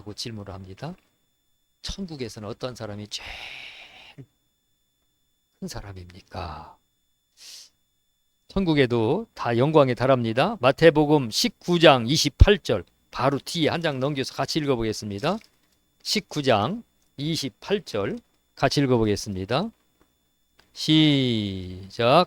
하고 질문을 합니다. 천국에서는 어떤 사람이 제일 큰 사람입니까? 천국에도 다 영광에 달합니다. 마태복음 19장 28절 바로 뒤에 한 장 넘겨서 같이 읽어보겠습니다. 19장 28절 같이 읽어보겠습니다. 시작.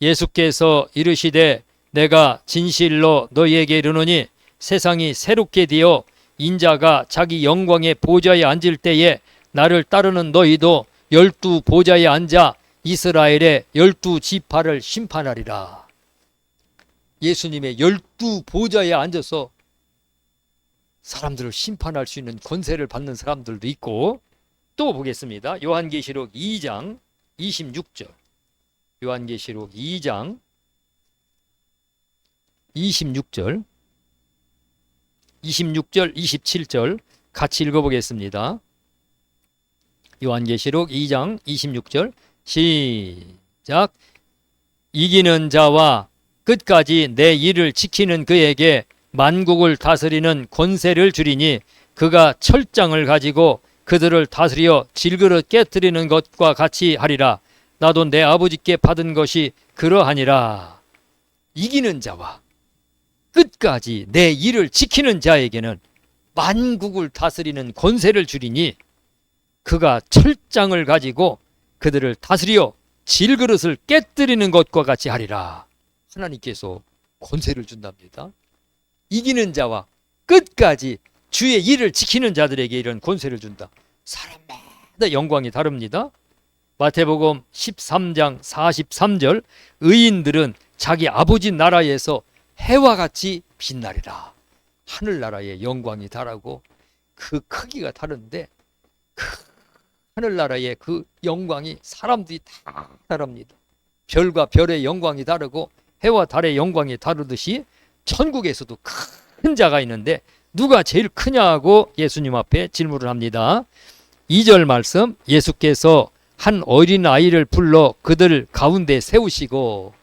예수께서 이르시되 내가 진실로 너희에게 이르노니 세상이 새롭게 되어 인자가 자기 영광의 보좌에 앉을 때에 나를 따르는 너희도 열두 보좌에 앉아 이스라엘의 열두 지파를 심판하리라. 예수님의 열두 보좌에 앉아서 사람들을 심판할 수 있는 권세를 받는 사람들도 있고 또 보겠습니다. 요한계시록 2장 26절. 요한계시록 2장 26절 26절 27절 같이 읽어보겠습니다. 요한계시록 2장 26절 시작. 이기는 자와 끝까지 내 일을 지키는 그에게 만국을 다스리는 권세를 주리니 그가 철장을 가지고 그들을 다스려 질그릇 깨뜨리는 것과 같이 하리라. 나도 내 아버지께 받은 것이 그러하니라. 이기는 자와 끝까지 내 일을 지키는 자에게는 만국을 다스리는 권세를 주리니 그가 철장을 가지고 그들을 다스려 질그릇을 깨뜨리는 것과 같이 하리라. 하나님께서 권세를 준답니다. 이기는 자와 끝까지 주의 일을 지키는 자들에게 이런 권세를 준다. 사람마다 영광이 다릅니다. 마태복음 13장 43절 의인들은 자기 아버지 나라에서 해와 같이 빛나리라. 하늘나라의 영광이 다르고 그 크기가 다른데 그 하늘나라의 그 영광이 사람들이 다 다릅니다. 별과 별의 영광이 다르고 해와 달의 영광이 다르듯이 천국에서도 큰 자가 있는데 누가 제일 크냐고 예수님 앞에 질문을 합니다. 2절 말씀 예수께서 한 어린 아이를 불러 그들 가운데 세우시고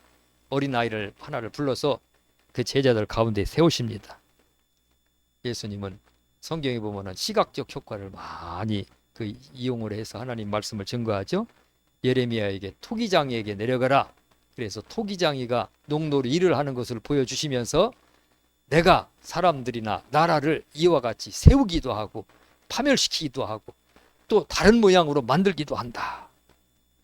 어린 아이를 하나를 불러서 그 제자들 가운데 세우십니다. 예수님은 성경에 보면은 시각적 효과를 많이 그 이용을 해서 하나님 말씀을 증거하죠. 예레미야에게 토기장이에게 내려가라. 그래서 토기장이가 농노로 일을 하는 것을 보여주시면서 내가 사람들이나 나라를 이와 같이 세우기도 하고 파멸시키기도 하고 또 다른 모양으로 만들기도 한다.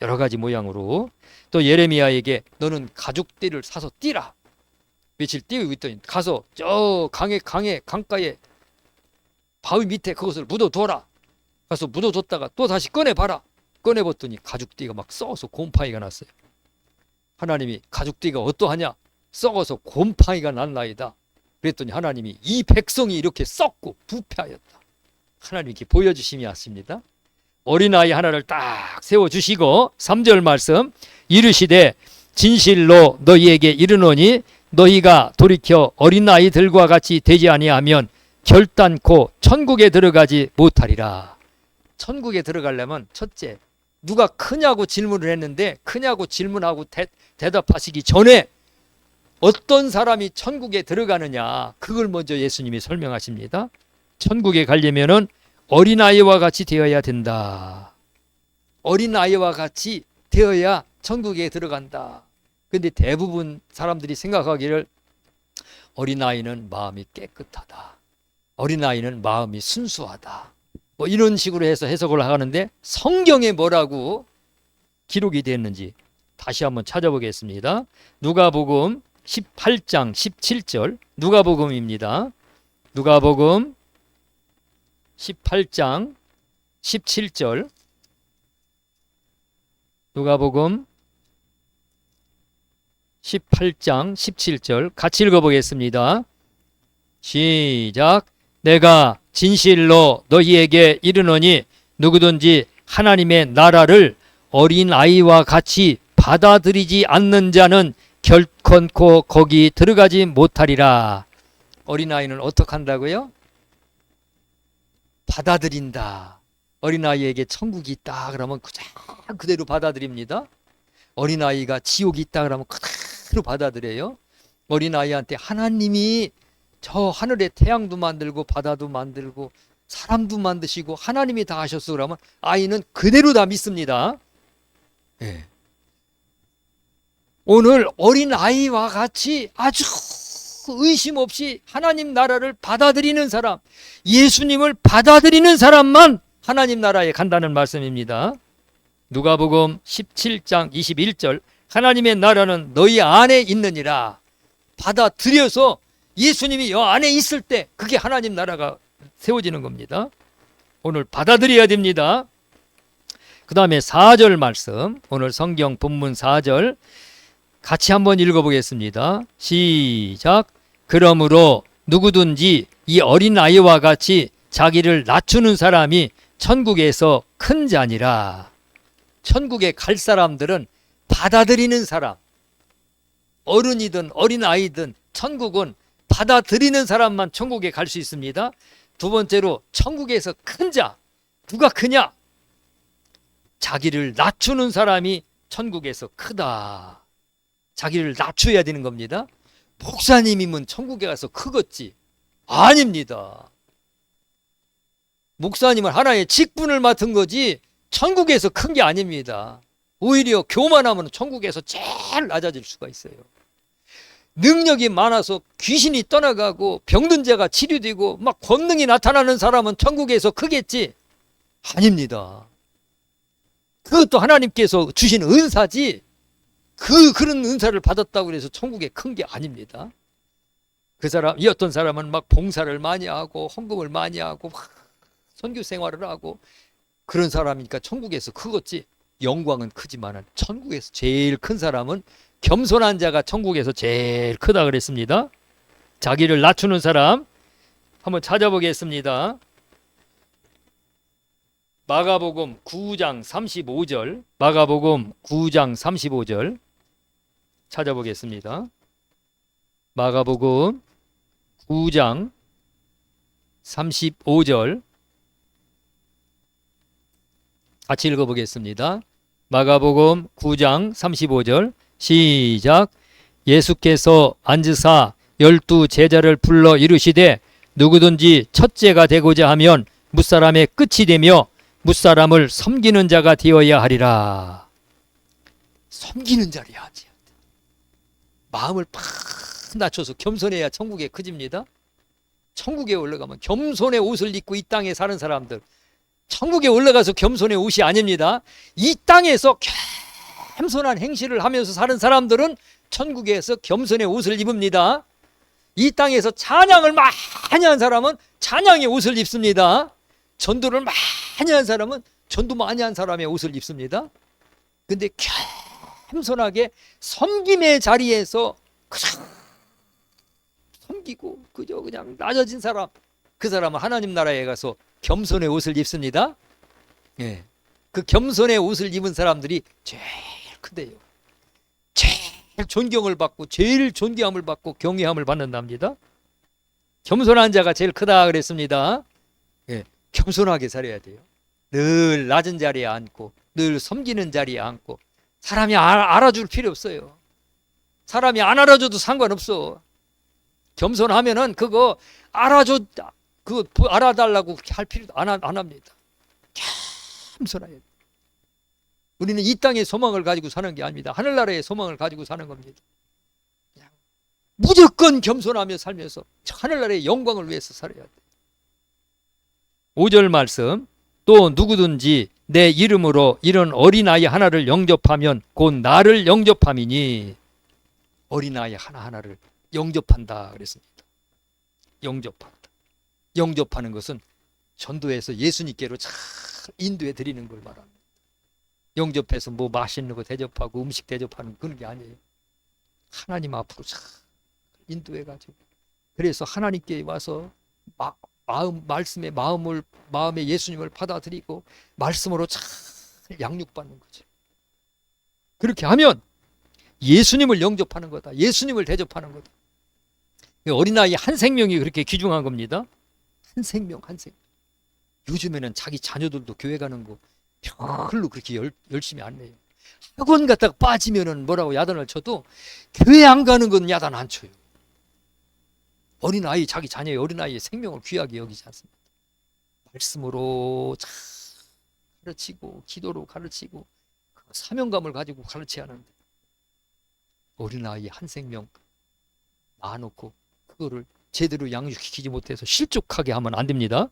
여러 가지 모양으로 또 예레미야에게 너는 가죽띠를 사서 띠라. 며칠 뛰고 있더니 가서 저 강에 강에 강가에 바위 밑에 그것을 묻어둬라. 가서 묻어뒀다가 또 다시 꺼내봐라. 꺼내봤더니 가죽띠가 막 썩어서 곰팡이가 났어요. 하나님이 가죽띠가 어떠하냐? 썩어서 곰팡이가 난나이다. 그랬더니 하나님이 이 백성이 이렇게 썩고 부패하였다. 이렇게 보여주심이 왔습니다. 어린아이 하나를 딱 세워주시고 3절 말씀 이르시되 진실로 너희에게 이르노니 너희가 돌이켜 어린 아이들과 같이 되지 아니하면 결단코 천국에 들어가지 못하리라. 천국에 들어가려면 첫째 누가 크냐고 질문을 했는데 크냐고 질문하고 대, 대답하시기 전에 어떤 사람이 천국에 들어가느냐 그걸 먼저 예수님이 설명하십니다. 천국에 가려면은 어린아이와 같이 되어야 된다. 어린아이와 같이 되어야 천국에 들어간다. 근데 대부분 사람들이 생각하기를 어린아이는 마음이 깨끗하다. 어린아이는 마음이 순수하다. 뭐 이런 식으로 해서 해석을 하는데 성경에 뭐라고 기록이 됐는지 다시 한번 찾아보겠습니다. 누가복음 18장 17절 누가복음입니다. 누가복음 18장 17절 누가복음 18장 17절 같이 읽어보겠습니다. 시작. 내가 진실로 너희에게 이르노니 누구든지 하나님의 나라를 어린 아이와 같이 받아들이지 않는 자는 결컨코 거기 들어가지 못하리라. 어린 아이는 어떻게 한다고요? 받아들인다. 어린 아이에게 천국이 있다 그러면 그냥 그대로 받아들입니다. 어린 아이가 지옥이 있다 그러면 그대로 받아들여요. 어린 아이한테 하나님이 저 하늘에 태양도 만들고 바다도 만들고 사람도 만드시고 하나님이 다 하셨어 그러면 아이는 그대로 다 믿습니다. 예. 오늘 어린 아이와 같이 아주 의심 없이 하나님 나라를 받아들이는 사람, 예수님을 받아들이는 사람만 하나님 나라에 간다는 말씀입니다. 누가복음 17장 21절 하나님의 나라는 너희 안에 있느니라. 받아들여서 예수님이 여 안에 있을 때 그게 하나님 나라가 세워지는 겁니다. 오늘 받아들여야 됩니다. 그 다음에 4절 말씀, 오늘 성경 본문 4절 같이 한번 읽어보겠습니다. 시작. 그러므로 누구든지 이 어린 아이와 같이 자기를 낮추는 사람이 천국에서 큰 자니라. 천국에 갈 사람들은 받아들이는 사람, 어른이든 어린 아이든 천국은 받아들이는 사람만 천국에 갈 수 있습니다. 두 번째로 천국에서 큰 자, 누가 크냐? 자기를 낮추는 사람이 천국에서 크다. 자기를 낮춰야 되는 겁니다. 목사님이면 천국에 가서 크겠지. 아닙니다. 목사님은 하나의 직분을 맡은 거지 천국에서 큰 게 아닙니다. 오히려 교만하면 천국에서 제일 낮아질 수가 있어요. 능력이 많아서 귀신이 떠나가고 병든 자가 치료되고 막 권능이 나타나는 사람은 천국에서 크겠지? 아닙니다. 그것도 하나님께서 주신 은사지 그 그런 은사를 받았다고 해서 천국에 큰 게 아닙니다. 그 사람 이 어떤 사람은 막 봉사를 많이 하고 헌금을 많이 하고 막 선교 생활을 하고 그런 사람이니까 천국에서 크겠지. 영광은 크지만은 천국에서 제일 큰 사람은 겸손한 자가 천국에서 제일 크다 그랬습니다. 자기를 낮추는 사람 한번 찾아보겠습니다. 마가복음 9장 35절 마가복음 9장 35절 찾아보겠습니다. 마가복음 9장 35절 같이 읽어보겠습니다. 마가복음 9장 35절 시작 예수께서 앉으사 열두 제자를 불러 이르시되 누구든지 첫째가 되고자 하면 무사람의 끝이 되며 무사람을 섬기는 자가 되어야 하리라. 섬기는 자리 하지. 마음을 팍 낮춰서 겸손해야 천국에 크집니다. 천국에 올라가면 겸손의 옷을 입고 이 땅에 사는 사람들 천국에 올라가서 겸손의 옷이 아닙니다. 이 땅에서 겸손한 행실을 하면서 사는 사람들은 천국에서 겸손의 옷을 입습니다. 이 땅에서 찬양을 많이 한 사람은 찬양의 옷을 입습니다. 전도를 많이 한 사람은 전도 많이 한 사람의 옷을 입습니다. 근데 겸손하게 섬김의 자리에서 그저 섬기고 그저 그냥 낮아진 사람 그 사람은 하나님 나라에 가서 겸손의 옷을 입습니다. 예. 그 겸손의 옷을 입은 사람들이 제일 크대요. 제일 존경을 받고 제일 존귀함을 받고 경외함을 받는답니다. 겸손한 자가 제일 크다 그랬습니다. 예. 겸손하게 살아야 돼요. 늘 낮은 자리에 앉고 늘 섬기는 자리에 앉고 사람이 아, 알아줄 필요 없어요. 사람이 안 알아줘도 상관없어. 겸손하면은 그거 알아줘 그 알아달라고 할 필요도 안, 안 합니다. 돼. 우리는 이 땅의 소망을 가지고 사는 게 아닙니다. 하늘나라의 소망을 가지고 사는 겁니다. 무조건 겸손하며 살면서 하늘나라의 영광을 위해서 살아야 돼. 5절 말씀 또 누구든지 내 이름으로 이런 어린아이 하나를 영접하면 곧 나를 영접함이니 어린아이 하나하나를 영접한다 그랬습니다. 영접한다. 영접하는 것은 전도해서 예수님께로 잘 인도해 드리는 걸 말합니다. 영접해서 뭐 맛있는 거 대접하고 음식 대접하는 그런 게 아니에요. 하나님 앞으로 잘 인도해 가지고 그래서 하나님께 와서 마, 마음 말씀의 마음을 마음에 예수님을 받아들이고 말씀으로 잘 양육받는 거죠. 그렇게 하면 예수님을 영접하는 거다. 예수님을 대접하는 거다. 어린아이 한 생명이 그렇게 귀중한 겁니다. 한 생명, 한 생명. 요즘에는 자기 자녀들도 교회 가는 거 별로 그렇게 열, 열심히 안 해요. 학원 갔다가 빠지면은 뭐라고 야단을 쳐도 교회 안 가는 건 야단 안 쳐요. 어린아이, 자기 자녀의 어린아이의 생명을 귀하게 여기지 않습니다. 말씀으로 잘 가르치고 기도로 가르치고 그 사명감을 가지고 가르쳐야 하는데 어린아이 한 생명 놔놓고 그거를 제대로 양육시키지 못해서 실족하게 하면 안 됩니다.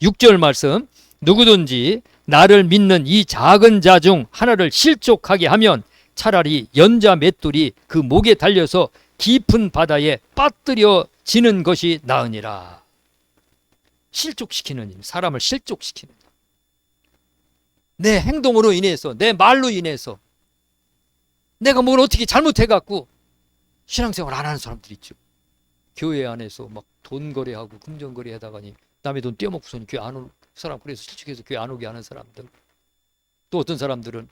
6절 말씀 누구든지 나를 믿는 이 작은 자 중 하나를 실족하게 하면 차라리 연자 맷돌이 그 목에 달려서 깊은 바다에 빠뜨려지는 것이 나으니라. 실족시키는 일, 사람을 실족시키는 일. 내 행동으로 인해서, 내 말로 인해서 내가 뭘 어떻게 잘못해갖고 신앙생활 안 하는 사람들 있죠. 교회 안에서 막 돈 거래하고 금전 거래하다가니 남의 돈 떼어먹고서는 교회 안 오는 사람 그래서 실직해서 교회 안 오게 하는 사람들. 또 어떤 사람들은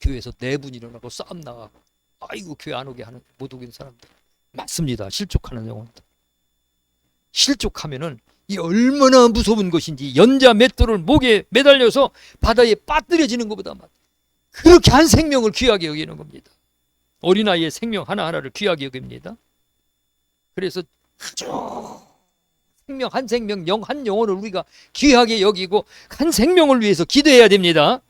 교회에서 내분 일어나고 싸움 나가고 아이고 교회 안 오게 하는 못 오게 하는 사람들. 맞습니다. 실족하는 영혼들. 실족하면은 이 얼마나 무서운 것인지 연자 맷돌을 목에 매달려서 바다에 빠뜨려지는 것보다 그렇게 한 생명을 귀하게 여기는 겁니다. 어린아이의 생명 하나하나를 귀하게 여깁니다 그래서 아주 생명 한 생명 영 한 영혼을 우리가 귀하게 여기고 한 생명을 위해서 기도해야 됩니다.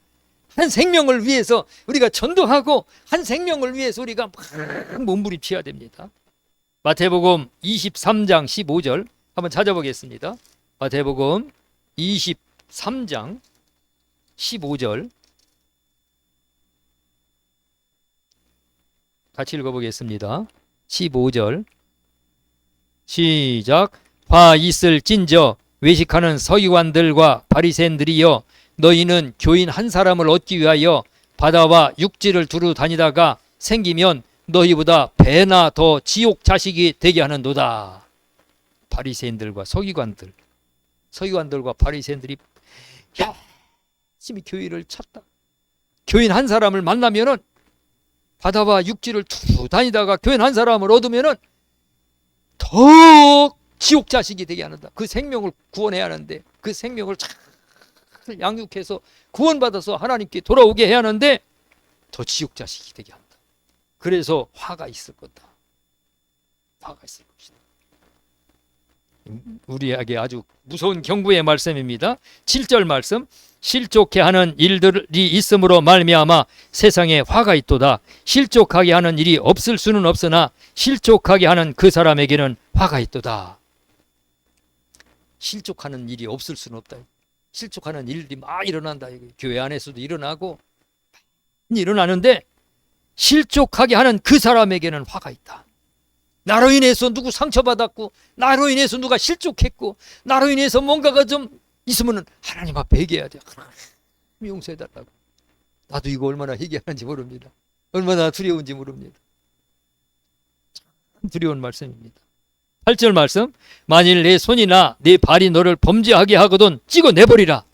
한 생명을 위해서 우리가 전도하고 한 생명을 위해서 우리가 막 몸부림쳐야 됩니다. 마태복음 23장 15절 한번 찾아보겠습니다. 마태복음 23장 15절 같이 읽어보겠습니다. 15절 시작 화 있을 찐저 외식하는 서기관들과 바리새인들이여 너희는 교인 한 사람을 얻기 위하여 바다와 육지를 두루 다니다가 생기면 너희보다 배나 더 지옥 자식이 되게 하는도다. 바리새인들과 서기관들, 서기관들과 바리새인들이 열심히 교회를 찾다. 교인 한 사람을 만나면은 바다와 육지를 두루 다니다가 교인 한 사람을 얻으면은 더 지옥 자식이 되게 하는다. 그 생명을 구원해야 하는데 그 생명을 잘 양육해서 구원받아서 하나님께 돌아오게 해야 하는데 더 지옥 자식이 되게 한다. 그래서 화가 있을 거다. 화가 있을 것이다. 우리에게 아주 무서운 경고의 말씀입니다. 7절 말씀 실족해 하는 일들이 있으므로 말미암아 세상에 화가 있도다. 실족하게 하는 일이 없을 수는 없으나 실족하게 하는 그 사람에게는 화가 있도다. 실족하는 일이 없을 수는 없다. 실족하는 일들이 막 일어난다. 교회 안에서도 일어나고 일어나는데 실족하게 하는 그 사람에게는 화가 있다. 나로 인해서 누구 상처받았고 나로 인해서 누가 실족했고 나로 인해서 뭔가가 좀 있으면 하나님 앞에 회개해야 돼. 하나님 용서해달라고. 나도 이거 얼마나 회개하는지 모릅니다. 얼마나 두려운지 모릅니다. 참 두려운 말씀입니다. 8절 말씀 만일 내 손이나 내 발이 너를 범죄하게 하거든 찍어 내버리라.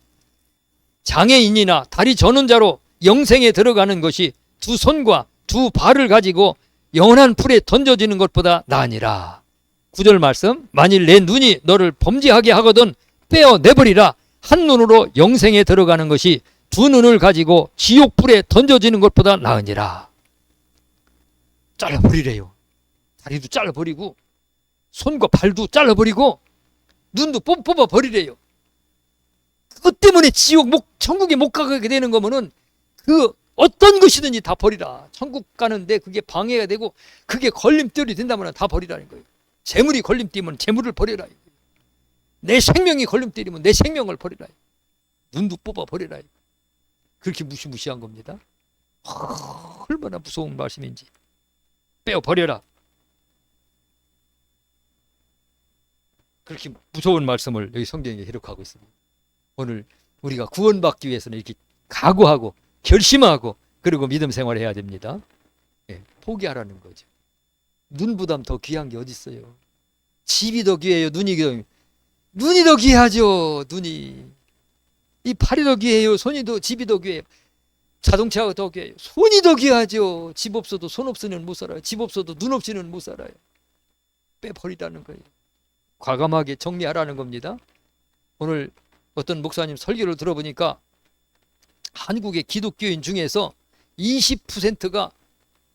장애인이나 다리 저는 자로 영생에 들어가는 것이 두 손과 두 발을 가지고 영원한 풀에 던져지는 것보다 나으니라. 9절 말씀 만일 내 눈이 너를 범죄하게 하거든 빼어 내버리라. 한 눈으로 영생에 들어가는 것이 두 눈을 가지고 지옥 불에 던져지는 것보다 나으니라. 잘라버리래요. 다리도 잘라버리고 손과 발도 잘라버리고 눈도 뽑- 뽑아버리래요. 그것 때문에 지옥 못 천국에 못 가게 되는 거면은 그 어떤 것이든지 다 버리라. 천국 가는데 그게 방해가 되고 그게 걸림돌이 된다면 다 버리라는 거예요. 재물이 걸림돌이면 재물을 버려라. 내 생명이 걸림돌이면 내 생명을 버리라. 눈도 뽑아 버리라. 그렇게 무시무시한 겁니다. 하, 얼마나 무서운 말씀인지. 빼어 버려라. 그렇게 무서운 말씀을 여기 성경에 기록하고 있습니다. 오늘 우리가 구원받기 위해서는 이렇게 각오하고 결심하고 그리고 믿음 생활을 해야 됩니다. 예, 포기하라는 거죠. 눈보다 더 귀한 게 어디 있어요? 집이 더 귀해요. 눈이 더 눈이 더 귀하죠. 눈이 이 팔이 더 귀해요. 손이 더 집이 더 귀해요. 자동차가 더 귀해요. 손이 더 귀하죠. 집 없어도 손 없으면 못 살아요. 집 없어도 눈 없이는 못 살아요. 빼버리라는 거예요. 과감하게 정리하라는 겁니다. 오늘 어떤 목사님 설교를 들어보니까 한국의 기독교인 중에서 20%가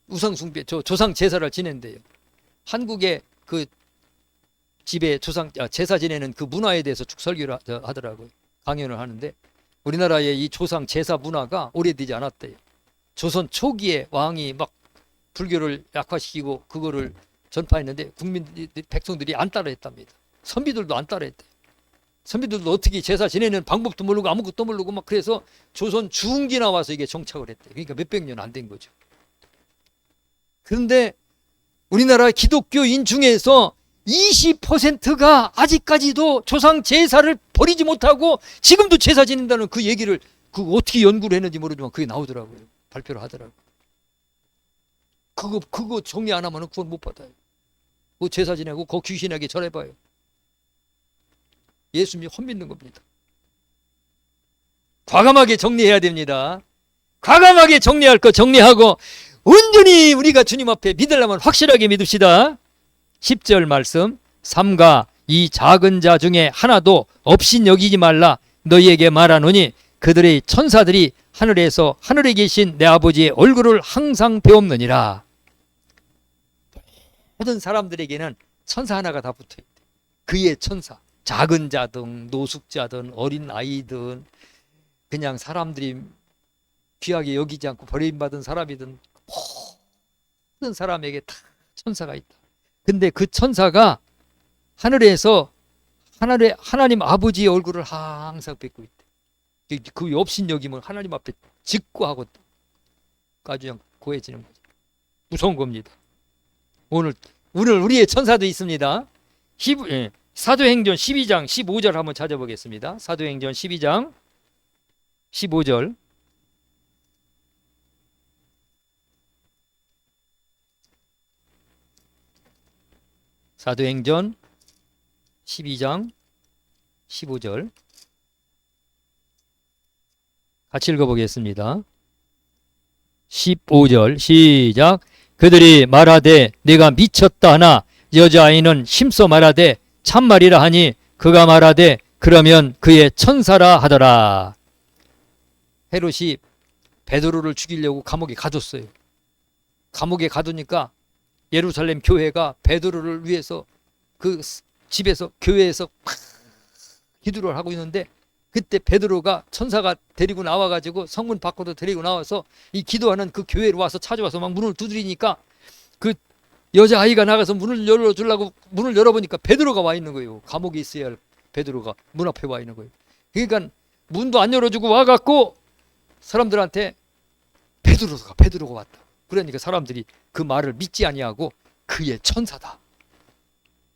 우상숭배, 저 조상 제사를 지낸대요. 한국의 그 집에 조상 아, 제사 지내는 그 문화에 대해서 쭉 설교를 하더라고요. 강연을 하는데 우리나라의 이 조상 제사 문화가 오래되지 않았대요. 조선 초기에 왕이 막 불교를 약화시키고 그거를 전파했는데 국민들이 백성들이 안 따라했답니다. 선비들도 안 따라했대요. 선비들도 어떻게 제사 지내는 방법도 모르고 아무것도 모르고 막 그래서 조선 중기 나와서 이게 정착을 했대. 그러니까 몇백 년 안 된 거죠. 그런데 우리나라 기독교인 중에서 20%가 아직까지도 조상 제사를 버리지 못하고 지금도 제사 지낸다는 그 얘기를 그 어떻게 연구를 했는지 모르지만 그게 나오더라고요. 발표를 하더라고요. 그거 그거 정리 안 하면 구원 못 받아요. 그 제사 지내고 그 귀신에게 절해 봐요. 예수님이 헛믿는 겁니다. 과감하게 정리해야 됩니다. 과감하게 정리할 거 정리하고 온전히 우리가 주님 앞에 믿으려면 확실하게 믿읍시다. 10절 말씀 삼가 이 작은 자 중에 하나도 없인 여기지 말라. 너희에게 말하노니 그들의 천사들이 하늘에서 하늘에 계신 내 아버지의 얼굴을 항상 배옵느니라. 모든 사람들에게는 천사 하나가 다 붙어 있대. 그의 천사 작은 자든 노숙자든 어린 아이든 그냥 사람들이 귀하게 여기지 않고 버림받은 사람이든 모든 사람에게 다 천사가 있다. 근데 그 천사가 하늘에서 하늘에 하나님 아버지의 얼굴을 항상 뵙고 있대. 그- 그 없인 여기면 하나님 앞에 직구하고 아주 고해지는 거죠. 무서운 겁니다. 오늘 오늘 우리의 천사도 있습니다. 히브, 예, 사도행전 12장 15절 한번 찾아보겠습니다. 사도행전 12장 15절 사도행전 12장 15절 같이 읽어보겠습니다. 15절 시작. 그들이 말하되 내가 미쳤다 하나 여자아이는 힘써 말하되 참말이라 하니 그가 말하되 그러면 그의 천사라 하더라. 헤롯이 베드로를 죽이려고 감옥에 가뒀어요. 감옥에 가두니까 예루살렘 교회가 베드로를 위해서 그 집에서 교회에서 막 기도를 하고 있는데 그때 베드로가 천사가 데리고 나와 가지고 성문 밖으로 데리고 나와서 이 기도하는 그 교회로 와서 찾아와서 막 문을 두드리니까 그 여자 아이가 나가서 문을 열어 주려고 문을 열어 보니까 베드로가 와 있는 거예요. 감옥에 있어야 할 베드로가 문 앞에 와 있는 거예요. 그러니까 문도 안 열어 주고 와 갖고 사람들한테 베드로가 베드로가 왔다. 그러니까 사람들이 그 말을 믿지 아니하고 그의 천사다.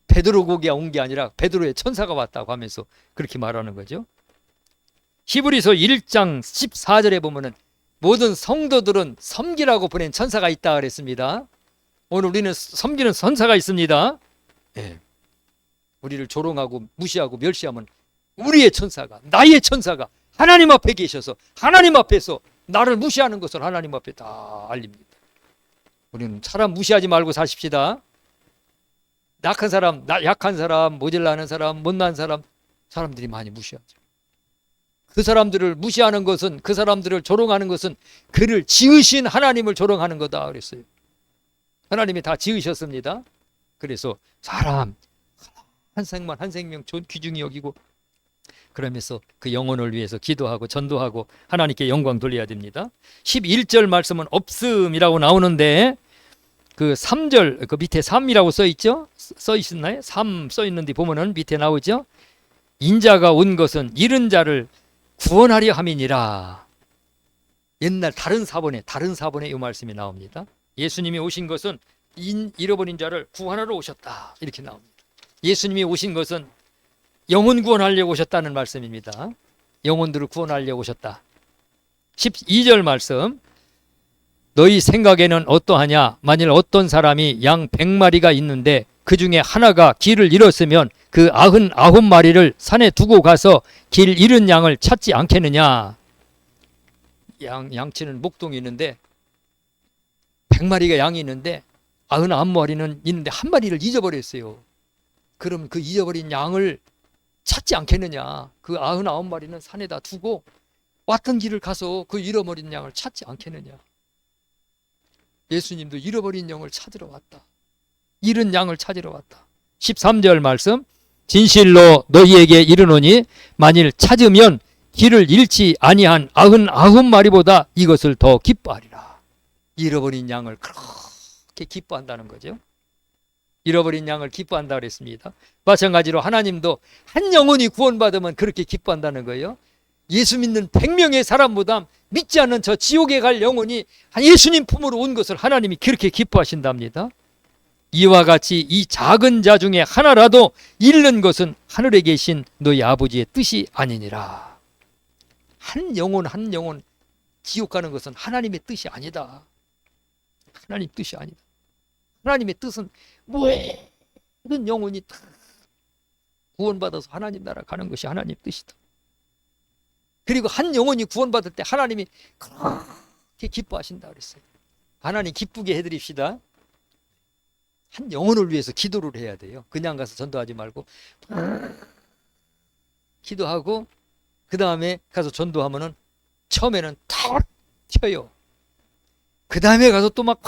베드로 고기가 온 게 아니라 베드로의 천사가 왔다고 하면서 그렇게 말하는 거죠. 히브리서 1장 14절에 보면은 모든 성도들은 섬기라고 보낸 천사가 있다 그랬습니다. 오늘 우리는 섬기는 천사가 있습니다. 예. 우리를 조롱하고 무시하고 멸시하면 우리의 천사가 나의 천사가 하나님 앞에 계셔서 하나님 앞에서 나를 무시하는 것을 하나님 앞에 다 알립니다. 우리는 사람 무시하지 말고 사십시다. 약한 사람, 나- 약한 사람, 모질라는 사람, 못난 사람, 사람들이 많이 무시하죠. 그 사람들을 무시하는 것은 그 사람들을 조롱하는 것은 그를 지으신 하나님을 조롱하는 거다 그랬어요. 하나님이 다 지으셨습니다. 그래서 사람 한 생만 한 생명 존 귀중히 여기고 그러면서 그 영혼을 위해서 기도하고 전도하고 하나님께 영광 돌려야 됩니다. 11절 말씀은 없음이라고 나오는데 그 3절 그 밑에 3이라고 써 있죠? 써 있었나요? 3 써 있는데 보면은 밑에 나오죠? 인자가 온 것은 잃은 자를 구원하려 함이니라. 옛날 다른 사본에 다른 사본에 이 말씀이 나옵니다. 예수님이 오신 것은 인, 잃어버린 자를 구원하러 오셨다. 이렇게 나옵니다. 예수님이 오신 것은 영혼 구원하려고 오셨다는 말씀입니다. 영혼들을 구원하려고 오셨다. 12절 말씀. 너희 생각에는 어떠하냐? 만일 어떤 사람이 양 100마리가 있는데 그 중에 하나가 길을 잃었으면 그 아흔 아홉 마리를 산에 두고 가서 길 잃은 양을 찾지 않겠느냐? 양 양치는 목동이 있는데 100마리가 양이 있는데 아흔 아홉 마리는 있는데 한 마리를 잊어버렸어요. 그럼 그 잊어버린 양을 찾지 않겠느냐? 그 아흔 아홉 마리는 산에다 두고 왔던 길을 가서 그 잃어버린 양을 찾지 않겠느냐? 예수님도 잃어버린 영을 찾으러 왔다. 잃은 양을 찾으러 왔다. 13절 말씀 진실로 너희에게 이르노니 만일 찾으면 길을 잃지 아니한 아흔 아홉 마리보다 이것을 더 기뻐하리라. 잃어버린 양을 그렇게 기뻐한다는 거죠. 잃어버린 양을 기뻐한다 그랬습니다. 마찬가지로 하나님도 한 영혼이 구원받으면 그렇게 기뻐한다는 거예요. 예수 믿는 100명의 사람보다 믿지 않는 저 지옥에 갈 영혼이 예수님 품으로 온 것을 하나님이 그렇게 기뻐하신답니다. 이와 같이 이 작은 자 중에 하나라도 잃는 것은 하늘에 계신 너희 아버지의 뜻이 아니니라. 한 영혼 한 영혼 지옥 가는 것은 하나님의 뜻이 아니다. 하나님 뜻이 아니다. 하나님의 뜻은 모든 영혼이 다 구원받아서 하나님 나라 가는 것이 하나님 뜻이다. 그리고 한 영혼이 구원받을 때 하나님이 그렇게 기뻐하신다 그랬어요. 하나님 기쁘게 해드립시다. 한 영혼을 위해서 기도를 해야 돼요. 그냥 가서 전도하지 말고 기도하고 그 다음에 가서 전도하면은 처음에는 탁 튀어요. 그 다음에 가서 또 막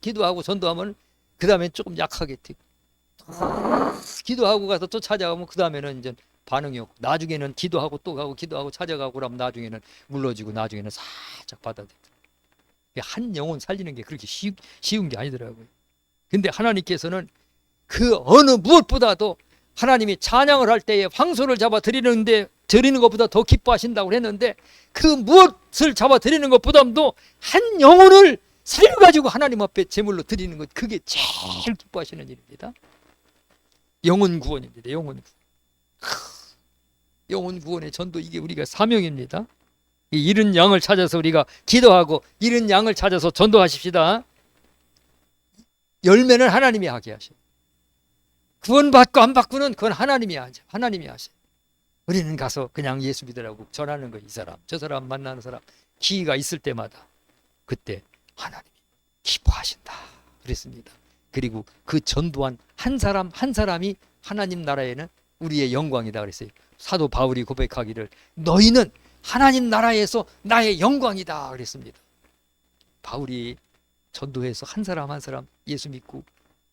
기도하고 전도하면 그 다음에 조금 약하게 튀고 기도하고 가서 또 찾아가면 그 다음에는 이제 반응이 없고 나중에는 기도하고 또 가고 기도하고 찾아가고 그러면 나중에는 물러지고 나중에는 살짝 받아들여. 한 영혼 살리는 게 그렇게 쉬, 쉬운 게 아니더라고요. 근데 하나님께서는 그 어느 무엇보다도 하나님이 찬양을 할 때에 황소를 잡아 드리는데 드리는 것보다 더 기뻐하신다고 했는데 그 무엇을 잡아 드리는 것보다도 한 영혼을 살려가지고 하나님 앞에 제물로 드리는 것 그게 제일 기뻐하시는 일입니다. 영혼 구원입니다. 영혼 구원. 영혼 구원의 전도 이게 우리가 사명입니다. 이 잃은 양을 찾아서 우리가 기도하고 잃은 양을 찾아서 전도하십시다. 열매는 하나님이 하게 하셔. 구원받고 안 받고는 그건 하나님이 하죠. 하나님이 하셔. 우리는 가서 그냥 예수 믿으라고 전하는 거 이 사람 저 사람 만나는 사람 기회가 있을 때마다 그때 하나님이 기뻐하신다 그랬습니다. 그리고 그 전도한 한 사람 한 사람이 하나님 나라에는 우리의 영광이다 그랬어요. 사도 바울이 고백하기를 너희는 하나님 나라에서 나의 영광이다 그랬습니다. 바울이 전도해서 한 사람 한 사람 예수 믿고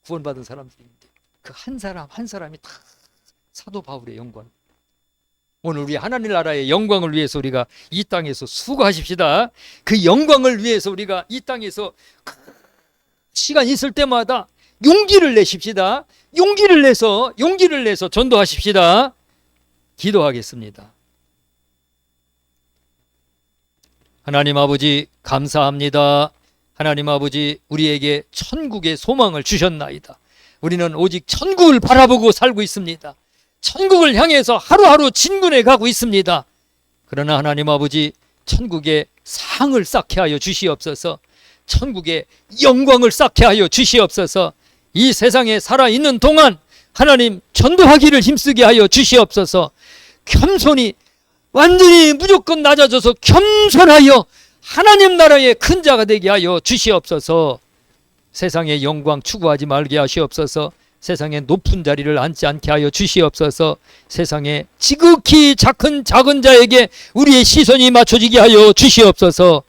구원받은 사람들인데 그 한 사람 한 사람이 다 사도 바울의 영광. 오늘 우리 하나님 나라의 영광을 위해서 우리가 이 땅에서 수고하십시다. 그 영광을 위해서 우리가 이 땅에서 시간 있을 때마다 용기를 내십시다. 용기를 내서 용기를 내서 전도하십시다. 기도하겠습니다. 하나님 아버지 감사합니다. 하나님 아버지 우리에게 천국의 소망을 주셨나이다. 우리는 오직 천국을 바라보고 살고 있습니다. 천국을 향해서 하루하루 진군해 가고 있습니다. 그러나 하나님 아버지 천국의 상을 쌓게 하여 주시옵소서. 천국의 영광을 쌓게 하여 주시옵소서. 이 세상에 살아 있는 동안 하나님 전도하기를 힘쓰게 하여 주시옵소서. 겸손히 완전히 무조건 낮아져서 겸손하여 하나님 나라의 큰 자가 되게 하여 주시옵소서. 세상의 영광 추구하지 말게 하시옵소서. 세상의 높은 자리를 앉지 않게 하여 주시옵소서. 세상에 지극히 작은 작은 자에게 우리의 시선이 맞춰지게 하여 주시옵소서.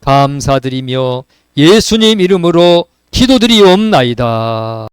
감사드리며 예수님 이름으로 기도드리옵나이다.